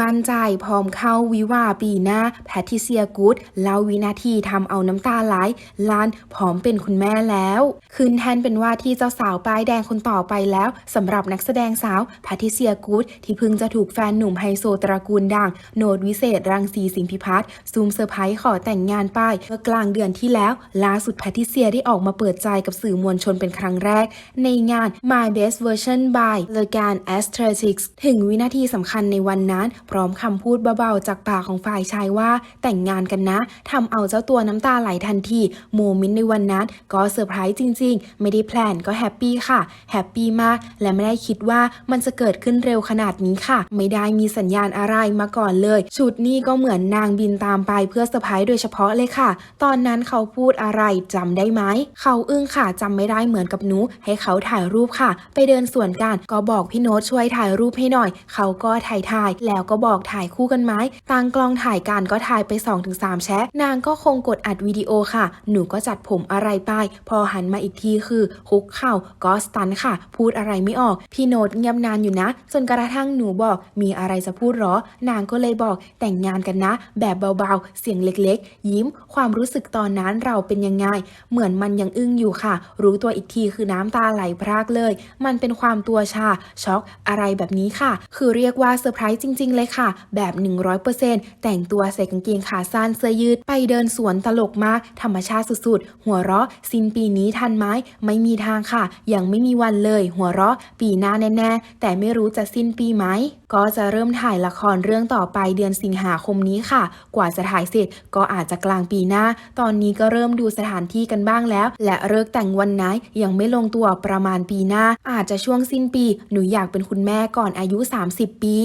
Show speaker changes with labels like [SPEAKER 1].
[SPEAKER 1] มั่นใจพร้อมเข้าวิวาปีหน้า แพทิเซียกูดเล่าวินาทีทำเอาน้ำตาไหลลานพร้อมเป็นคุณแม่แล้ว คืนแทนเป็นว่าที่เจ้าสาวป้ายแดงคนต่อไปแล้วสำหรับนักแสดงสาวแพทิเซียกูดที่เพิ่งจะถูกแฟนหนุ่มไฮโซตระกูลดัง โนดวิเศษรังสีสิงพิพัฒน์ซูมเซอร์ไพรส์ขอแต่งงานไปเมื่อกลางเดือนที่แล้วล่าสุดแพทิเซียได้ออกมาเปิดใจกับสื่อมวลชนเป็นครั้งแรก ในงาน My Best Version by รายการ Aesthetics ถึงวินาทีสำคัญในวันนั้นพร้อมคำพูดเบาๆจากปากของฝ่ายชายว่า แต่งงานกันนะทำเอาเจ้าตัวน้ำตาไหลทันที โมเมนต์ในวันนั้นก็เซอร์ไพรส์จริงๆ ไม่ได้แพลนก็แฮปปี้ค่ะแฮปปี้มากและไม่ได้คิดว่ามันจะเกิดขึ้นเร็วขนาดนี้ค่ะ ไม่ได้มีสัญญาณอะไรมาก่อนเลย ชุดนี้ก็เหมือนนางบินตามไปเพื่อเซอร์ไพรส์โดยเฉพาะเลยค่ะ ตอนนั้นเขาพูดอะไรจำได้ไหมเขาอึ้งค่ะจำไม่ได้เหมือนกับหนู ให้เขาถ่ายรูปค่ะ ไปเดินสวนกันก็บอกพี่โน้ตช่วยถ่ายรูปให้หน่อย เขาก็ถ่ายถ่ายแล้วก็ก็บอกถ่ายคู่กันไหมตั้งกล้องถ่ายกันก็ถ่ายไป 2-3 แชะ นางก็คงกดอัดวิดีโอค่ะ หนูก็จัดผมอะไรไป พอหันมาอีกทีคือ คุกเข่าก็สตันค่ะ พูดอะไรไม่ออก พี่โน้ตเงียบนานอยู่นะ จนกระทั่งหนูบอกมีอะไรจะพูดหรอ นางก็เลยบอกแต่งงานกันนะ แบบเบาๆ เสียงเล็กๆ ยิ้ม ความรู้สึกตอนนั้นเราเป็นยังไง เหมือนมันยังอึ้งอยู่ค่ะ รู้ตัวอีกทีคือน้ำตาไหลพรากเลย มันเป็นความตัวชาช็อกอะไรแบบนี้ค่ะ คือเรียกว่าเซอร์ไพรส์จริงๆเลยเลยค่ะ แบบ 100%แต่งตัวใส่กางเกงขาสั้นเสื้อยืด ไปเดินสวนตลกมากธรรมชาติสุดๆ หัวเราะสิ้นปีนี้ทันไหมไม่มีทางค่ะ ยังไม่มีวันเลย หัวเราะปีหน้าแน่ๆ แต่ไม่รู้จะสิ้นปีไหม ก็จะเริ่มถ่ายละครเรื่องต่อไปเดือนสิงหาคมนี้ค่ะ กว่าจะถ่ายเสร็จก็อาจจะกลางปีหน้า ตอนนี้ก็เริ่มดูสถานที่กันบ้างแล้ว และเลิกแต่งวันไหนยังไม่ลงตัวประมาณปีหน้า อาจจะช่วงสิ้นปี หนูอยากเป็นคุณแม่ก่อนอายุ 30 ปี